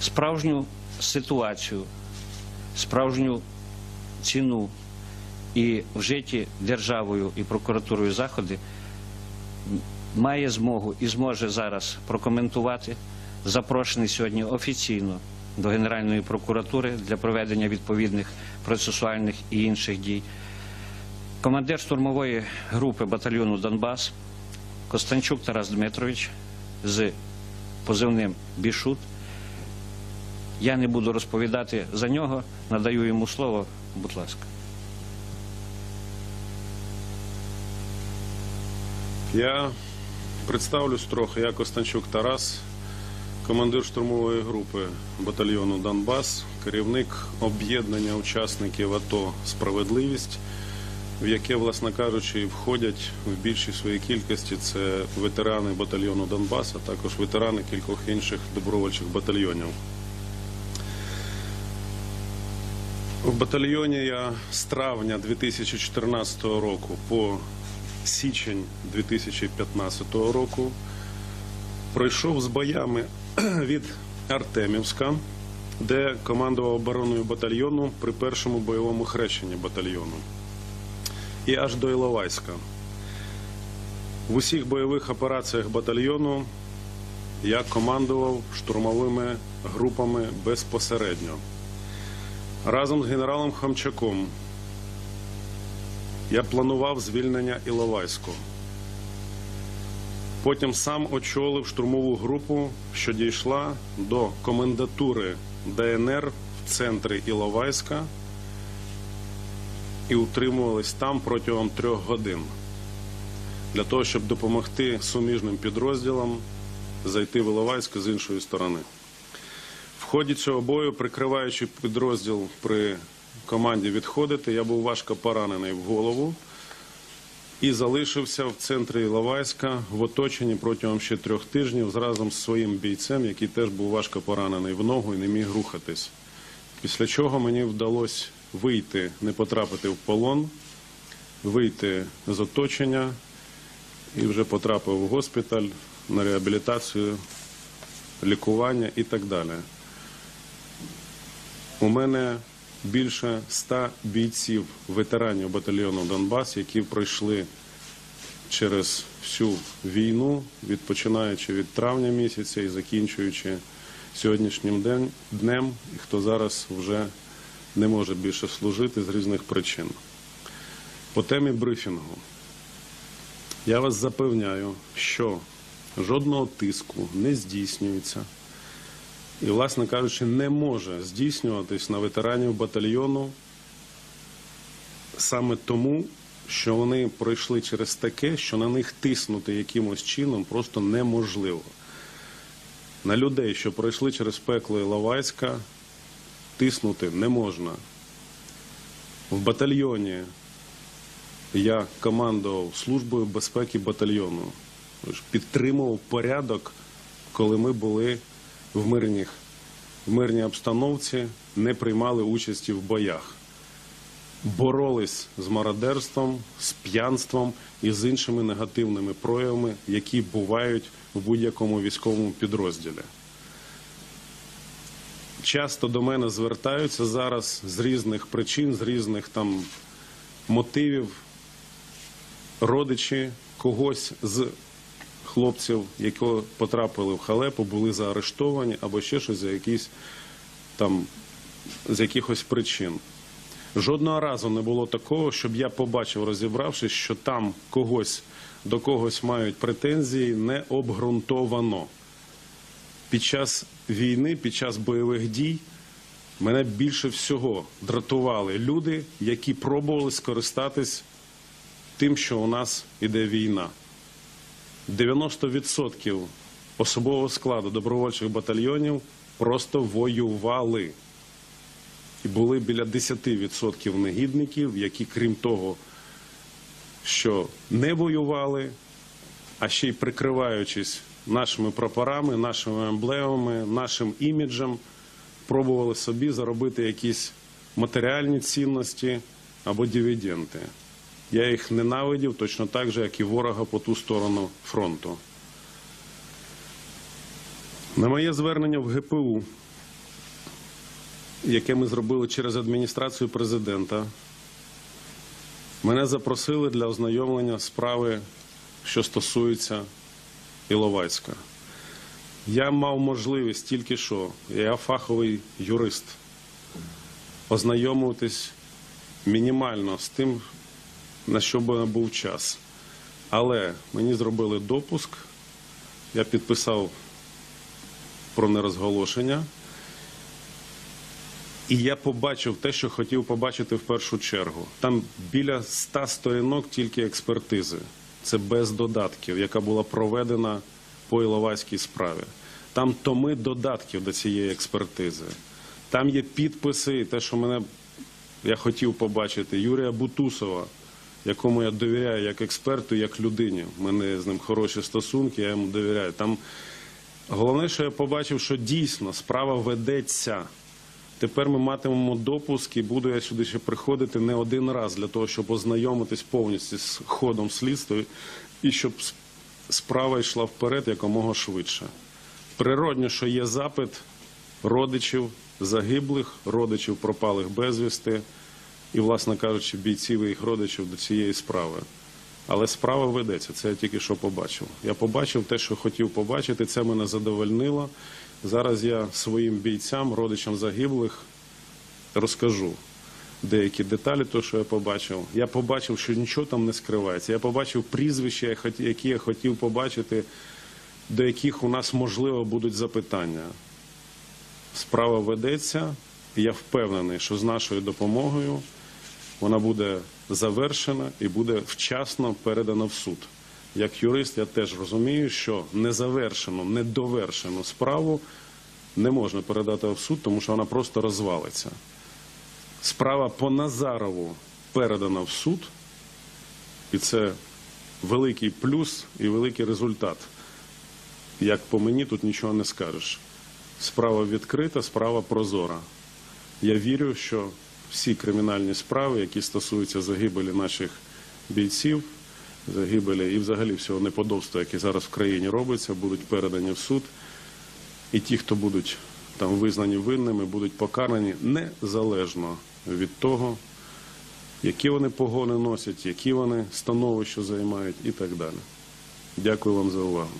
справжню ситуацію, справжню ціну і вжиті державою і прокуратурою заходи має змогу і зможе зараз прокоментувати запрошений сьогодні офіційно до Генеральної прокуратури для проведення відповідних процесуальних і інших дій. Командир штурмової групи батальйону Донбас Костанчук Тарас Дмитрович з позивним Бішут. Я не буду розповідати за нього, надаю йому слово, будь ласка. Я представлюсь трохи. Я Костанчук Тарас, командир штурмової групи батальйону Донбас, керівник об'єднання учасників АТО Справедливість, в яке, власне кажучи, входять в більшій своїй кількості це ветерани батальйону Донбас, а також ветерани кількох інших добровольчих батальйонів. В батальйоні я з травня 2014 року по січень 2015 року пройшов з боями від Артемівська, де командував обороною батальйону при першому бойовому хрещенні батальйону, і аж до Іловайська. В усіх бойових операціях батальйону я командував штурмовими групами безпосередньо. Разом з генералом Хамчаком я планував звільнення Іловайську. Потім сам очолив штурмову групу, що дійшла до комендатури ДНР в центрі Іловайська і утримувались там протягом трьох годин для того, щоб допомогти суміжним підрозділам зайти в Іловайськ з іншої сторони. Ході цього бою, прикриваючи підрозділ при команді відходити, я був важко поранений в голову і залишився в центрі Іловайська в оточенні протягом ще трьох тижнів разом з своїм бійцем, який теж був важко поранений в ногу і не міг рухатись. Після чого мені вдалося вийти, не потрапити в полон, вийти з оточення і вже потрапив в госпіталь на реабілітацію, лікування і так далі. У мене більше ста бійців, ветеранів батальйону Донбас, які пройшли через всю війну, від починаючи від травня місяця і закінчуючи сьогоднішнім днем, і хто зараз вже не може більше служити з різних причин. По темі брифінгу. Я вас запевняю, що жодного тиску не здійснюється і, власне кажучи, не може здійснюватись на ветеранів батальйону саме тому, що вони пройшли через таке, що на них тиснути якимось чином просто неможливо. На людей, що пройшли через пекло Іловайська, тиснути не можна. В батальйоні я командував службою безпеки батальйону, підтримував порядок, коли ми були в мирних, в мирній обстановці, не приймали участі в боях. Боролись з мародерством, з п'янством і з іншими негативними проявами, які бувають в будь-якому військовому підрозділі. Часто до мене звертаються зараз з різних причин, з різних там мотивів родичі когось з хлопців, які потрапили в халепу, були заарештовані або ще щось за якісь там з якихось причин. Жодного разу не було такого, щоб я побачив, розібравшись, що там когось до когось мають претензії не обґрунтовано. Під час війни, під час бойових дій мене більше всього дратували люди, які пробували скористатись тим, що у нас іде війна. 90% особового складу добровольчих батальйонів просто воювали. І були біля 10% негідників, які, крім того, що не воювали, а ще й прикриваючись нашими прапорами, нашими емблемами, нашим іміджем, пробували собі заробити якісь матеріальні цінності або дивіденти. Я їх ненавидів точно так же, як і ворога по ту сторону фронту. На моє звернення в ГПУ яке ми зробили через адміністрацію президента, мене запросили для ознайомлення справи, що стосується Іловайська. Я мав можливість тільки що, я фаховий юрист, ознайомуватись мінімально з тим, на що би був час. Але мені зробили допуск, я підписав про нерозголошення. І я побачив те, що хотів побачити в першу чергу. Там біля ста сторінок тільки експертизи. Це без додатків, яка була проведена по Іловайській справі. Там томи додатків до цієї експертизи. Там є підписи, те, що мене я хотів побачити, Юрія Бутусова, якому я довіряю як експерту, як людині. У мене з ним хороші стосунки, я йому довіряю. Там головне, що я побачив, що дійсно справа ведеться. Тепер ми матимемо допуск і буду я сюди ще приходити не один раз для того, щоб ознайомитись повністю з ходом слідства і щоб справа йшла вперед якомога швидше. Природньо, що є запит родичів загиблих, родичів пропалих безвісти і, власне кажучи, бійців і їх родичів до цієї справи. Але справа ведеться, це я тільки що побачив. Я побачив те, що хотів побачити, це мене задовольнило. Зараз я своїм бійцям, родичам загиблих розкажу деякі деталі, того, що я побачив. Я побачив, що нічого там не скривається. Я побачив прізвища, які я хотів побачити, до яких у нас можливо будуть запитання. Справа ведеться, і я впевнений, що з нашою допомогою вона буде завершена і буде вчасно передана в суд. Як юрист, я теж розумію, що незавершену, недовершену справу не можна передати в суд, тому що вона просто розвалиться. Справа по Назарову передана в суд, і це великий плюс і великий результат. Як по мені, тут нічого не скажеш. Справа відкрита, справа прозора. Я вірю, що всі кримінальні справи, які стосуються загибелі наших бійців, загибелі і взагалі всього неподобства, яке зараз в країні робиться, будуть передані в суд. І ті, хто будуть там визнані винними, будуть покарані незалежно від того, які вони погони носять, які вони становища займають і так далі. Дякую вам за увагу.